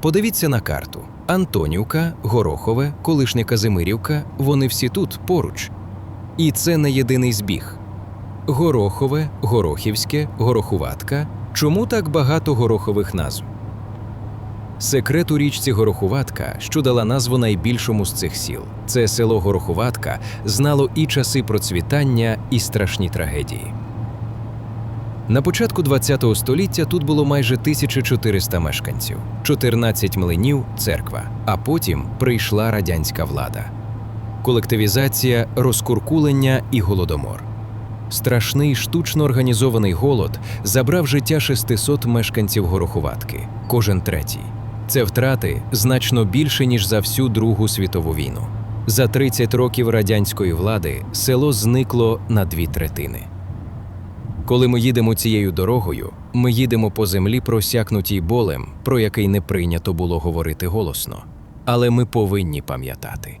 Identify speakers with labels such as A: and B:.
A: Подивіться на карту: Антонівка, Горохове, колишня Казимирівка вони всі тут поруч. І це не єдиний збіг. Горохове, Горохівське, Горохуватка. Чому так багато горохових назв? Секрет у річці Горохуватка, що дала назву найбільшому з цих сіл. Це село Горохуватка знало і часи процвітання, і страшні трагедії. На початку ХХ століття тут було майже 1400 мешканців, 14 млинів, церква. А потім прийшла радянська влада. Колективізація, розкуркулення і голодомор. Страшний штучно організований голод забрав життя 600 мешканців Горохуватки, кожен третій. Це втрати значно більше, ніж за всю Другу світову війну. За 30 років радянської влади село зникло на дві третини. Коли ми їдемо цією дорогою, ми їдемо по землі, просякнутій болем, про який не прийнято було говорити голосно. Але ми повинні пам'ятати.